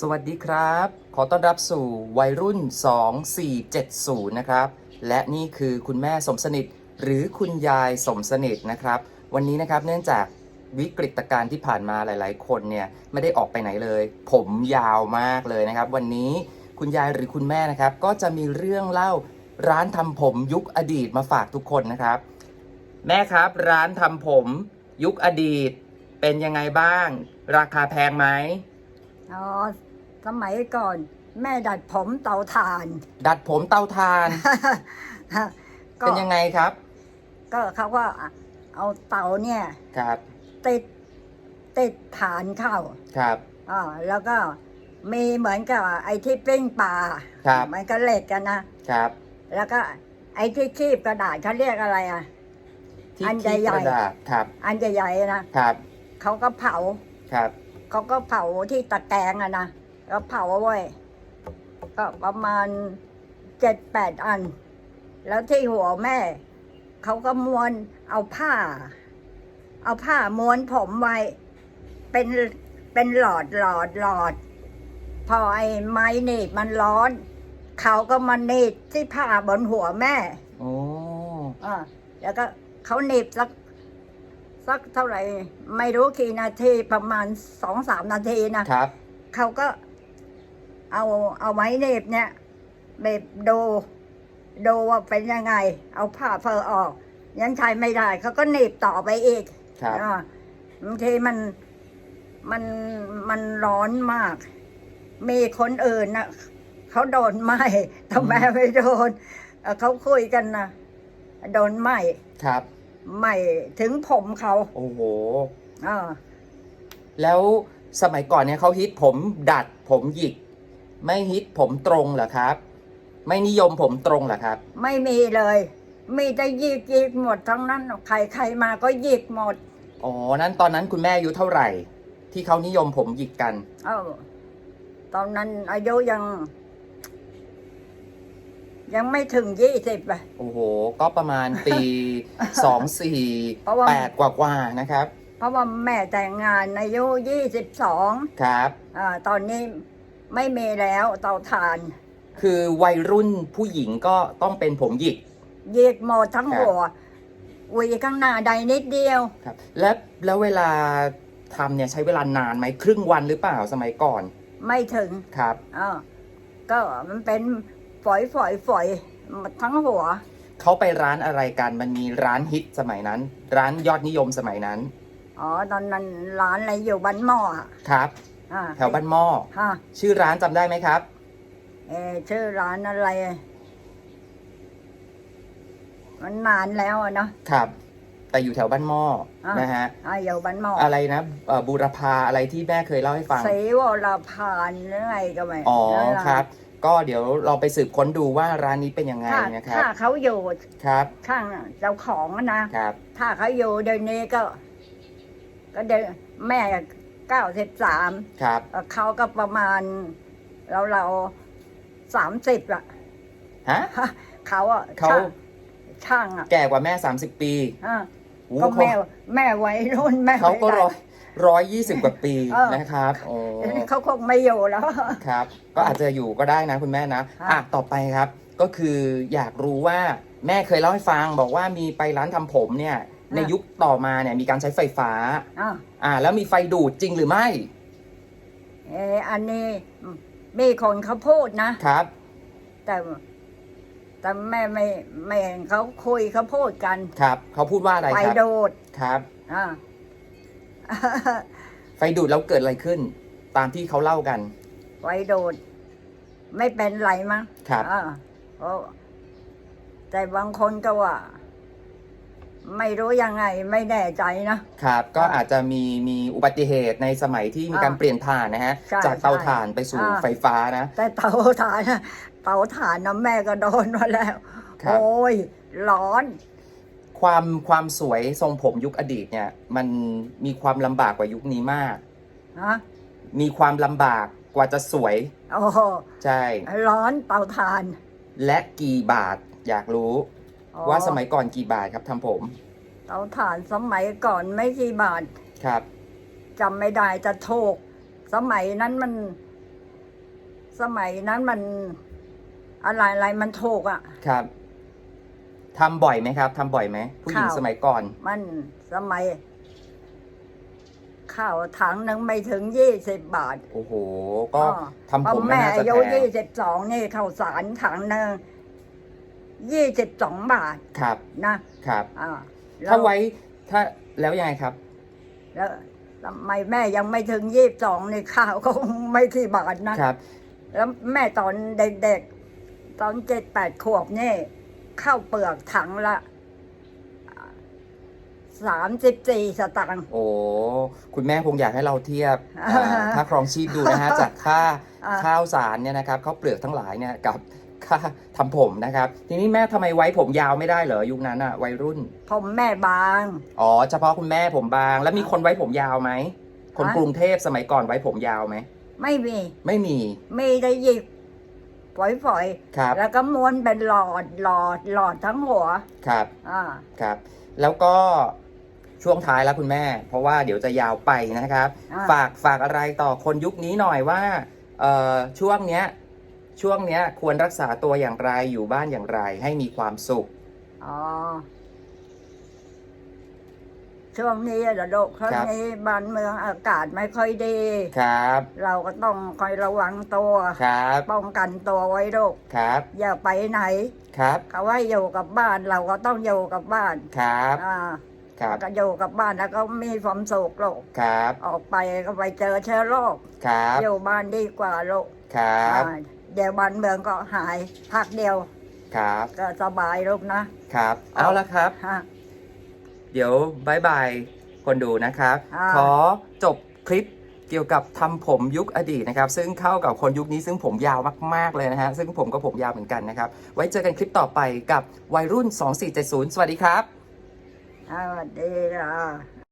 สวัสดีครับ ขอต้อนรับสู่วัยรุ่น 2470 นะครับ และนี่คือคุณแม่สมสนิท หรือคุณยายสมสนิทนะครับ วันนี้นะครับเนื่องจากวิกฤตการณ์ที่ผ่านมาหลายๆ คนเนี่ยไม่ได้ออกไปไหนเลย ผมยาวมากเลยนะครับ วันนี้คุณยายหรือคุณแม่นะครับ ก็จะมีเรื่องเล่าร้านทำผมยุคอดีตมาฝากทุกคนนะครับ แม่ครับร้านทำผมยุคอดีตเป็นยังไงบ้าง ราคาแพงไหม อ๋อสมัยก่อน แม่ดัดผมเตาถ่าน ดัดผมเตาถ่าน ก็เป็นยังไงครับ ก็เขาว่าเอาเตาเนี่ยครับติดติดฐานเข้าครับอ่าแล้วก็มีเหมือนกับไอ้ที่ปิ้งปลาครับมันก็เหล็กกันนะครับ แล้วก็ไอ้ที่คีบกระดาษเขาเรียกอะไรอะที่อันคีบใหญ่กๆระดาษครับ อันใหญ่ๆนะครับเขาก็เผาครับ เขาก็เผาที่ตะแกรงอะนะแล้วเผาเอาไว้ก็ประมาณเจ็ดแปดอัน แล้วที่หัวแม่ เขาก็ม้วนเอาผ้า เอาผ้าม้วนผมไว้ เป็นเป็นหลอดหลอดหลอด พอไอ้ไม้หนีบมันร้อน เขาก็มาหนีบที่ผ้าบนหัวแม่ โอ้อ่าแล้วก็เขาหนีบสัก สักเท่าไหร่ไม่รู้กี่นาทีประมาณสองสามนาทีนะครับ เขาก็เอาเอาไม้หนีบเนี่ยแบบดูดูว่าเป็นยังไง เอาผ้าเฟอออก ยังใช้ไม่ได้ เขาก็หนีบต่อไปอีกครับอ่าบางทีมันมันมันร้อนมาก มีคนอื่นนะเขาโดนไหมแต่แม่ไม่โดนเอ่อเขาคุยกันนะโดนไหมครับ ไหมถึงผมเขาโอ้โหอ่าแล้วสมัยก่อนเนี่ยเขาฮิตผมดัดผมหยิก ไม่ฮิตผมตรงเหรอครับ ไม่นิยมผมตรงเหรอครับ ไม่มีเลย มีแต่หยิกหยิกหมดทั้งนั้น ใครใครมาก็หยิกหมด อ๋อ นั้นตอนนั้นคุณแม่อายุเท่าไหร่ ที่เขานิยมผมหยิกกัน เอ้าตอนนั้นอายุยัง ยังไม่ถึงยี่สิบอะโอ้โห ก็ประมาณปี สองสี่เพราะว่า แปดกว่าๆนะครับ เพราะว่าแม่แต่งงานอายุยี่สิบสองครับ อ่าตอนนี้ไม่มีแล้วเตาถ่าน คือวัยรุ่นผู้หญิงก็ต้องเป็นผมหยิกหยิกหมดทั้งครับ หัวหวีข้างหน้าใดนิดเดียว ครับ และแล้วเวลาทำเนี่ยใช้เวลานานไหมครึ่งวันหรือเปล่าสมัยก่อนไม่ถึงครับอ่าก็มันเป็น ฝอยฝอยฝอยหมดทั้งหัว เขาไปร้านอะไรกันมันมีร้านฮิตสมัยนั้น ร้านยอดนิยมสมัยนั้น อ๋อ ตอนนั้นร้านอะไรอยู่บ้านหม้ออะครับ อ่าแถวบ้านหม้อฮะชื่อร้านจำได้ไหมครับ เออชื่อร้านอะไร มันนานแล้วอะเนาะ ครับ แต่อยู่แถวบ้านหม้ออ่าน นะฮะ อ่าอยู่บ้านหม้ออะไรนะเอ่อบูรพาอะไรที่แม่เคยเล่าให้ฟังศรีวรพานหรือไงก็ไม่อ๋อนั่นแหละครับ ก็เดี๋ยวเราไปสืบค้นดูว่าร้านนี้เป็นยังไงถ้านะครับ ถ้าเขาอยู่ครับข้างเจ้าของอะนะ ครับ ถ้าเขาอยู่เดี๋ยวนี้ก็ ก็เดี๋ยวแม่เก้าสิบสามครับ เขาก็ประมาณ เราเราสามสิบอะฮะ เขาอะเขา ช่างช่างอะแก่กว่าแม่ 30 ปีอะโอ้ก็เขาแม่แม่วัยรุ่นแม่เขาก็วัยร้อย ร้อยยี่สิบกว่าปีเออ นะครับโอ้เดี๋ยวนี้เขาคงไม่อยู่แล้ว ครับ ก็อาจจะอยู่ก็ได้นะคุณแม่นะค่ะ อะต่อไปครับ ก็คืออยากรู้ว่าแม่เคยเล่าให้ฟัง บอกว่ามีไปร้านทำผมเนี่ย ในยุคต่อมาเนี่ยมีการใช้ไฟฟ้าอะอ่า แล้วมีไฟดูดจริงหรือไม่เอออันนี้มีคนเขาพูดนะ ครับ แต่แต่แม่ไม่ไม่เห็นเขาคุยเขาพูดกัน ครับ เขาพูดว่าอะไรไฟครับดูดครับ อะ ไฟดูดแล้วเกิดอะไรขึ้น ตามที่เขาเล่ากัน ไฟดูด ไม่เป็นไรมั้งครับอะเพราะแต่บางคนก็ว่า ไม่รู้ยังไงไม่แน่ใจนะ ครับ ก็อ่าอาจจะมีมีอุบัติเหตุในสมัยที่มีการอ่าเปลี่ยนถ่านนะฮะ ใช่จากเตาใช่ถ่านไปสู่อ่าไฟฟ้านะ แต่เตาถ่านน่ะเตาถ่านนะแม่ก็โดนมาแล้ว ครับ โอ้ยร้อน ความความสวยทรงผมยุคอดีตเนี่ย มันมีความลำบากกว่ายุคนี้มาก ฮะมีความลำบากกว่าจะสวย โอ้โหใช่ ร้อนเตาถ่านและกี่บาทอยากรู้ อ๋อว่าสมัยก่อนกี่บาทครับทำผมเตาถ่านสมัยก่อนไม่กี่บาทครับ จำไม่ได้จะถูกสมัยนั้นมัน สมัยนั้นมัน อะไรอะไรมันถูกอะ ครับ ทำบ่อยไหมครับทำบ่อยไหมผู้หญิงข้าว สมัยก่อน มันสมัยข้าวถังหนึ่งไม่ถึงยี่สิบบาทโอ้โห ก็อ๋อทำผมแม่น่าจะอายุแพงยี่สิบสองนี่ข้าวสารถังหนึ่งยี่สิบสองบาทครับนะครับ อ่าแล้วถ้าไว้ถ้าแล้วยังไงครับ แล้วทำไมแม่ยังไม่ถึงยี่สิบสองนี่ข้าวก็ไม่กี่บาทนะครับ แล้วแม่ตอนเด็กๆ ตอนเจ็ดแปดขวบนี่ ข้าวเปลือกถังละสามสิบสี่สตางค์ โอ้ คุณแม่คงอยากให้เราเทียบอ่าอ่าค่าครองชีพดูนะฮะ จากค่าอ่า ข้าวสารเนี่ยนะครับข้าวเปลือกทั้งหลายเนี่ยกับค่าทำผมนะครับ ทีนี้แม่ทำไมไว้ผมยาวไม่ได้เหรอยุคนั้นอะวัยรุ่น ผมแม่บาง อ๋อ เฉพาะคุณแม่ผมบาง แล้วมีคนไว้ผมยาวไหม คนฮะกรุงเทพสมัยก่อนไว้ผมยาวไหม ไม่มี ไม่มี มีได้หยิก ฝอยครับๆแล้วก็ม้วนเป็นหลอดหลอดหลอดทั้งหัว ครับ อ่า ครับ แล้วก็ช่วงท้ายแล้วคุณแม่ เพราะว่าเดี๋ยวจะยาวไปนะครับ อ่า ฝากฝากอะไรต่อคนยุคนี้หน่อยว่าเอ่อช่วงเนี้ยช่วงเนี้ยควรรักษาตัวอย่างไรอยู่บ้านอย่างไร ให้มีความสุข อ๋อ ช่วงนี้อะโดกช่วงนี้บ้านเมืองอากาศไม่ค่อยดี ครับ เราก็ต้องคอยระวังตัว ครับ ป้องกันตัวไว้ลูกครับ อย่าไปไหน ครับเขาว่าอยู่กับบ้านเราก็ต้องอยู่กับบ้าน ครับ อ่าครับก็อยู่กับบ้านแล้วก็มีความสุขลูกครับ ออกไปก็ไปเจอเชื้อโรค ครับ อยู่บ้านดีกว่าลูกครับอ่าเดี๋ยวบ้านเมืองก็หายพักเดียว ครับ ก็สบายลูกนะ ครับ เอาละครับฮะ เดี๋ยวบายบายคนดูนะครับ อ่า ขอจบคลิปเกี่ยวกับทำผมยุคอดีตนะครับ ซึ่งเข้ากับคนยุคนี้ซึ่งผมยาวมาก ๆ เลยนะฮะ ซึ่งผมก็ผมยาวเหมือนกันนะครับ ไว้เจอกันคลิปต่อไปกับวัยรุ่น 2470 สวัสดีครับ สวัสดีค่ะ